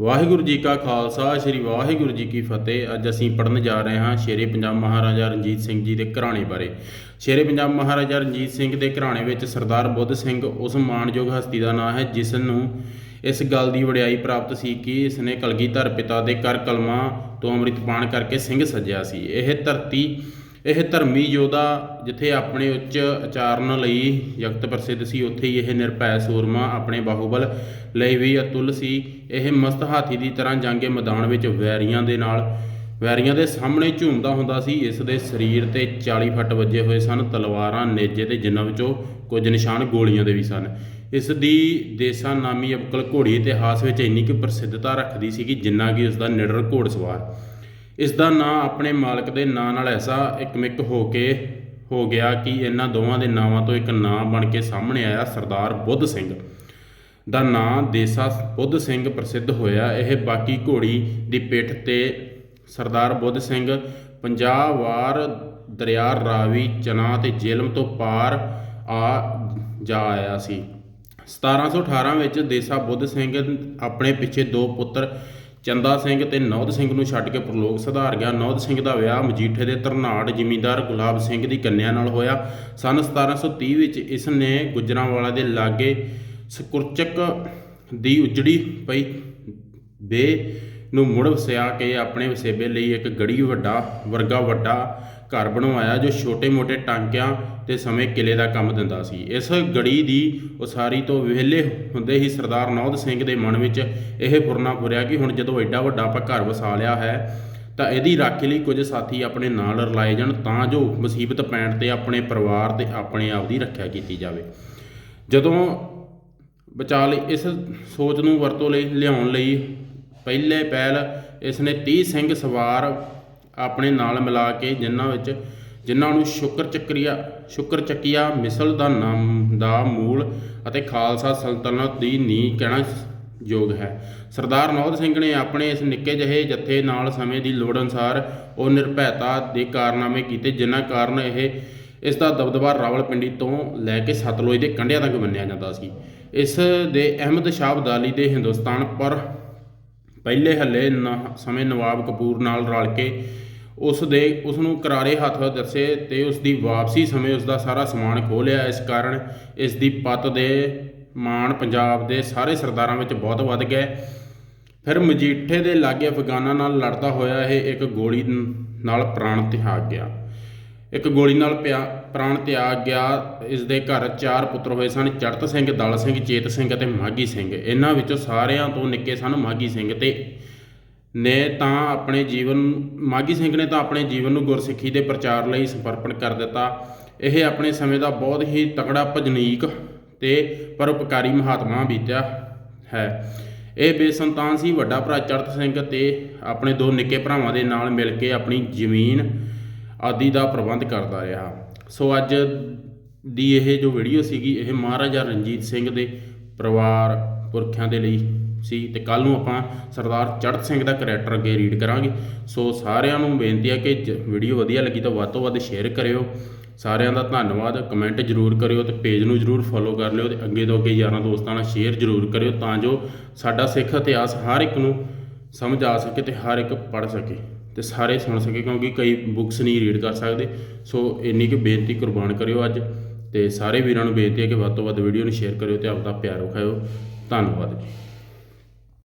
ਵਾਹਿਗੁਰੂ ਜੀ ਕਾ ਖਾਲਸਾ, ਸ੍ਰੀ ਵਾਹਿਗੁਰੂ ਜੀ ਕੀ ਫਤਿਹ। ਅੱਜ ਅਸੀਂ ਪੜਨ ਜਾ ਰਹੇ ਹਾਂ ਸ਼ੇਰੇ ਪੰਜਾਬ ਮਹਾਰਾਜਾ ਰਣਜੀਤ ਸਿੰਘ ਜੀ ਦੇ ਘਰਾਣੇ ਬਾਰੇ। ਸ਼ੇਰੇ ਪੰਜਾਬ ਮਹਾਰਾਜਾ ਰਣਜੀਤ ਸਿੰਘ ਦੇ ਘਰਾਣੇ ਵਿੱਚ ਸਰਦਾਰ ਬੁੱਧ ਸਿੰਘ ਉਸ ਮਾਣਯੋਗ ਹਸਤੀ ਦਾ ਨਾਂ ਹੈ, ਜਿਸ ਨੂੰ ਇਸ ਗੱਲ ਦੀ ਵਡਿਆਈ ਪ੍ਰਾਪਤ ਸੀ ਕਿ ਇਸ ਨੇ ਕਲਗੀਧਰ ਪਿਤਾ ਦੇ ਕਰ ਕਲਮਾਂ ਤੋਂ ਅੰਮ੍ਰਿਤਪਾਨ ਕਰਕੇ ਸਿੰਘ ਸੱਜਿਆ ਸੀ। ਇਹ ਧਰਤੀ ਇਹ ਧਰਮੀ ਯੋਧਾ ਜਿੱਥੇ ਆਪਣੇ ਉੱਚ ਆਚਾਰਨ ਲਈ ਜਗਤ ਪ੍ਰਸਿੱਧ ਸੀ, ਉੱਥੇ ਹੀ ਇਹ ਨਿਰਭੈ ਸੂਰਮਾ ਆਪਣੇ ਬਾਹੂਬਲ ਲਈ ਵੀ ਅਤੁੱਲ ਸੀ। ਇਹ ਮਸਤ ਹਾਥੀ ਦੀ ਤਰ੍ਹਾਂ ਜੰਗੇ ਮੈਦਾਨ ਵਿੱਚ ਵੈਰੀਆਂ ਦੇ ਨਾਲ, ਵੈਰੀਆਂ ਦੇ ਸਾਹਮਣੇ ਝੂਮਦਾ ਹੁੰਦਾ ਸੀ। ਇਸ ਦੇ ਸਰੀਰ ਤੇ 40 ਫੱਟ ਵੱਜੇ ਹੋਏ ਸਨ, ਤਲਵਾਰਾਂ, ਨੇਜੇ ਤੇ ਜਿਨ੍ਹਾਂ ਵਿੱਚੋਂ ਕੁਝ ਨਿਸ਼ਾਨ ਗੋਲੀਆਂ ਦੇ ਵੀ ਸਨ। ਇਸ ਦੀ ਦੇਸਾਂ ਨਾਮੀ ਅਬਕਲ ਘੋੜੀ ਇਤਿਹਾਸ ਵਿੱਚ ਇੰਨੀ ਕੁ ਪ੍ਰਸਿੱਧਤਾ ਰੱਖਦੀ ਸੀ ਕਿ ਜਿੰਨਾ ਕਿ ਉਸ ਦਾ ਨਿਡਰ ਘੋੜਸਵਾਰ ਇਸ ਦਾ ਨਾਂ ਆਪਣੇ ਮਾਲਕ ਦੇ ਨਾਂ ਨਾਲ ਐਸਾ ਇਕਮਿਕ ਹੋ ਕੇ ਹੋ ਗਿਆ ਕਿ ਇਹਨਾਂ ਦੋਵਾਂ ਦੇ ਨਾਵਾਂ ਤੋਂ ਇੱਕ ਨਾਂ ਬਣ ਕੇ ਸਾਹਮਣੇ ਆਇਆ ਸਰਦਾਰ ਬੁੱਧ ਸਿੰਘ। ਦਾ ਨਾਂ ਦੇਸਾ ਬੁੱਧ ਸਿੰਘ ਪ੍ਰਸਿੱਧ ਹੋਇਆ। ਇਹ ਬਾਕੀ ਘੋੜੀ ਦੀ ਪਿੱਠ ਤੇ ਸਰਦਾਰ ਬੁੱਧ ਸਿੰਘ 50 ਵਾਰ ਦਰਿਆ ਰਾਵੀ ਚਨਾ ਤੇ ਜੇਲਮ ਤੋਂ ਪਾਰ ਆ ਜਾ ਆਇਆ ਸੀ। 1718 ਵਿੱਚ ਦੇਸਾ ਬੁੱਧ ਸਿੰਘ ਆਪਣੇ ਪਿੱਛੇ ਦੋ ਪੁੱਤਰ ਚੰਦਾ ਸਿੰਘ ਤੇ ਨੌਦ ਸਿੰਘ ਨੂੰ ਛੱਡ ਕੇ ਪ੍ਰਲੋਕ ਸੁਧਾਰ ਗਿਆ। ਨੌਦ ਸਿੰਘ ਦਾ ਵਿਆਹ ਮਜੀਠੇ ਦੇ ਧਰਨਾੜ ਜ਼ਿਮੀਂਦਾਰ ਗੁਲਾਬ ਸਿੰਘ ਦੀ ਕੰਨਿਆ ਨਾਲ ਹੋਇਆ। ਸਨ 1730 ਵਿੱਚ ਇਸ ਨੇ ਗੁਜਰਾਂਵਾਲਾ ਦੇ ਲਾਗੇ ਸਕੁਰਚਕ ਦੀ ਉਜੜੀ ਪਈ। ਬੇ ਨੂੰ ਮੁੜ ਵਸਿਆ ਕੇ ਆਪਣੇ ਵਸੇਬੇ ਲਈ ਇੱਕ ਗੜੀ ਵੱਡਾ, ਵਰਗਾ ਵੱਡਾ ਘਰ ਬਣਵਾਇਆ ਜੋ ਛੋਟੇ-ਮੋਟੇ ਟਾਂਕਿਆਂ ਤੇ ਸਮੇਂ ਕਿਲੇ ਦਾ ਕੰਮ ਦਿੰਦਾ ਸੀ। ਇਸ ਗੜੀ ਦੀ ਉਸਾਰੀ ਤੋਂ ਵਿਹਲੇ ਹੁੰਦੇ ਹੀ ਸਰਦਾਰ ਨੌਦ ਸਿੰਘ ਦੇ ਮਨ ਵਿੱਚ ਇਹ ਫੁਰਨਾ ਫੁਰਿਆ ਕਿ ਹੁਣ ਜਦੋਂ ਐਡਾ ਵੱਡਾ ਆਪਾਂ ਘਰ ਵਸਾ ਲਿਆ ਹੈ, ਤਾਂ ਇਹਦੀ ਰਾਖੀ ਲਈ ਕੁਝ ਸਾਥੀ ਆਪਣੇ ਨਾਲ ਰਲਾਏ ਜਾਣ ਤਾਂ ਜੋ ਮੁਸੀਬਤ ਪੈਣ ਤੇ ਆਪਣੇ ਪਰਿਵਾਰ ਤੇ ਆਪਣੇ ਆਪ ਦੀ ਰੱਖਿਆ ਕੀਤੀ ਜਾਵੇ। ਜਦੋਂ ਬਚਾ ਲਈ ਇਸ ਸੋਚ ਨੂੰ ਵਰਤੋਂ ਲਈ ਲਿਆਉਣ ਲਈ ਪਹਿਲੇ ਪਹਿਲ ਇਸ ਨੇ 30 ਸਿੰਘ ਸਵਾਰ ਆਪਣੇ ਨਾਲ ਮਿਲਾ ਕੇ ਜਿਨ੍ਹਾਂ ਵਿੱਚ ਜਿਨ੍ਹਾਂ ਨੂੰ ਸ਼ੁਕਰ ਚੱਕਰੀਆ, ਸ਼ੁਕਰ ਚੱਕੀਆ ਮਿਸਲ ਦਾ ਨਾਮ, ਦਾ ਮੂਲ ਅਤੇ ਖਾਲਸਾ ਸਲਤਨਤ ਦੀ ਨੀਂਹ ਕਹਿਣਾ ਯੋਗ ਹੈ। ਸਰਦਾਰ ਨੌਦ ਸਿੰਘ ਨੇ ਆਪਣੇ ਇਸ ਨਿੱਕੇ ਜਿਹੇ ਜੱਥੇ ਨਾਲ ਸਮੇਂ ਦੀ ਲੋੜ ਅਨੁਸਾਰ ਉਹ ਨਿਰਭੈਤਾ ਦੇ ਕਾਰਨਾਮੇ ਕੀਤੇ, ਜਿਨ੍ਹਾਂ ਕਾਰਨ ਇਹ, ਇਸ ਦਾ ਦਬਦਬਾ ਰਾਵਲਪਿੰਡੀ ਤੋਂ ਲੈ ਕੇ ਸਤਲੁਜ ਦੇ ਕੰਢਿਆਂ ਤੱਕ ਮੰਨਿਆ ਜਾਂਦਾ ਸੀ। ਇਸ ਦੇ ਅਹਿਮਦ ਸ਼ਾਹ ਅਬਦਾਲੀ ਦੇ ਹਿੰਦੁਸਤਾਨ ਪਰ ਪਹਿਲੇ ਹੱਲੇ ਨ- ਸਮੇਂ ਨਵਾਬ ਕਪੂਰ ਨਾਲ ਰਲ ਕੇ ਉਸ ਦੇ ਉਸ ਨੂੰ ਕਰਾਰੇ ਹੱਥ ਦੱਸੇ ਤੇ ਉਸ ਦੀ ਵਾਪਸੀ ਸਮੇਂ ਉਸ ਦਾ ਸਾਰਾ ਸਮਾਨ ਖੋਹ ਲਿਆ। ਇਸ ਕਾਰਨ ਇਸ ਦੀ ਪੱਤ ਦੇ ਮਾਣ ਪੰਜਾਬ ਦੇ ਸਾਰੇ ਸਰਦਾਰਾਂ ਵਿੱਚ ਬਹੁਤ ਵੱਧ ਗਏ ਫਿਰ ਮਜੀਠੇ ਦੇ ਲਾਗੇ ਅਫਗਾਨਾਂ ਨਾਲ ਲੜਦਾ ਹੋਇਆ ਇਹ ਇੱਕ ਗੋਲੀ ਨਾਲ ਪ੍ਰਾਣ ਤਿਆਗ ਗਿਆ। ਇੱਕ ਗੋਲੀ ਨਾਲ ਪਿਆ, ਪ੍ਰਾਣ ਤਿਆਗ ਗਿਆ। ਇਸ ਦੇ ਘਰ ਚਾਰ ਪੁੱਤਰ ਹੋਏ ਸਨ, ਚੜਤ ਸਿੰਘ, ਦਲ ਸਿੰਘ, ਚੇਤ ਸਿੰਘ ਅਤੇ ਮਾਗੀ ਸਿੰਘ। ਇਹਨਾਂ ਵਿੱਚੋਂ ਸਾਰਿਆਂ ਤੋਂ ਨਿੱਕੇ ਸਨ ਮਾਗੀ ਸਿੰਘ ਤੇ ਨੇ ਤਾਂ ਆਪਣੇ ਜੀਵਨ ਮਾਗੀ ਸਿੰਘ ਨੇ ਤਾਂ ਆਪਣੇ ਜੀਵਨ ਨੂੰ ਗੁਰਸਿੱਖੀ ਦੇ ਪ੍ਰਚਾਰ ਲਈ ਸਮਰਪਣ ਕਰ ਦਿੱਤਾ। ਇਹ ਆਪਣੇ ਸਮੇਂ ਦਾ ਬਹੁਤ ਹੀ ਤਕੜਾ ਭਜਨੀਕ ਤੇ ਪਰਉਪਕਾਰੀ ਮਹਾਤਮਾ ਬੀਤਿਆ ਹੈ। ਇਹ ਬੇਸੰਤਾਨ ਸੀ, ਵੱਡਾ ਭਰਾ ਚੜਤ ਸਿੰਘ ਤੇ ਆਪਣੇ ਦੋ ਨਿੱਕੇ ਭਰਾਵਾਂ ਦੇ ਨਾਲ ਮਿਲ ਕੇ ਆਪਣੀ ਜ਼ਮੀਨ ਆਦਿ ਦਾ ਪ੍ਰਬੰਧ ਕਰਦਾ ਰਿਹਾ। ਸੋ ਅੱਜ ਦੀ ਇਹ ਜੋ ਵੀਡੀਓ ਸੀਗੀ, ਇਹ ਮਹਾਰਾਜਾ ਰਣਜੀਤ ਸਿੰਘ ਦੇ ਪਰਿਵਾਰ ਪੁਰਖਿਆਂ ਦੇ ਲਈ ਸੀ ਤੇ ਕੱਲ ਨੂੰ ਆਪਾਂ ਸਰਦਾਰ ਚੜ੍ਹਤ ਸਿੰਘ ਦਾ ਕਰੈਕਟਰ ਅੱਗੇ ਰੀਡ ਕਰਾਂਗੇ। ਸੋ ਸਾਰਿਆਂ ਨੂੰ ਬੇਨਤੀ ਹੈ ਕਿ ਜ- ਵੀਡੀਓ ਵਧੀਆ ਲੱਗੀ ਤਾਂ ਵੱਧ ਤੋਂ ਵੱਧ ਸ਼ੇਅਰ ਕਰਿਓ। ਸਾਰਿਆਂ ਦਾ ਧੰਨਵਾਦ। ਕਮੈਂਟ ਜਰੂਰ ਕਰਿਓ ਤੇ ਪੇਜ ਨੂੰ ਜਰੂਰ ਫੋਲੋ ਕਰ ਲਿਓ ਤੇ ਅੱਗੇ ਤੋਂ ਅੱਗੇ ਯਾਰਾਂ ਦੋਸਤਾਂ ਨਾਲ ਸ਼ੇਅਰ ਜਰੂਰ ਕਰਿਓ ਤਾਂ ਜੋ ਸਾਡਾ ਸਿੱਖ ਇਤਿਹਾਸ ਹਰ ਇੱਕ ਨੂੰ ਸਮਝ ਆ ਸਕੇ ਤੇ ਹਰ ਇੱਕ ਪੜ੍ਹ ਸਕੇ ਤੇ ਸਾਰੇ ਸੁਣ ਸਕੇ ਕਿਉਂਕਿ ਕਈ ਬੁੱਕਸ ਨਹੀਂ ਰੀਡ ਕਰ ਸਕਦੇ। ਸੋ ਇੰਨੀ ਕੁ ਬੇਨਤੀ ਕੁਰਬਾਨ ਕਰਿਓ ਅੱਜ ਤੇ ਸਾਰੇ ਵੀਰਾਂ ਨੂੰ ਬੇਨਤੀ ਹੈ ਕਿ ਵੱਧ ਤੋਂ ਵੱਧ ਵੀਡੀਓ ਨੂੰ ਸ਼ੇਅਰ ਕਰਿਓ ਤੇ ਆਪਦਾ ਪਿਆਰ ਵਿਖਾਇਓ। ਧੰਨਵਾਦ ਜੀ।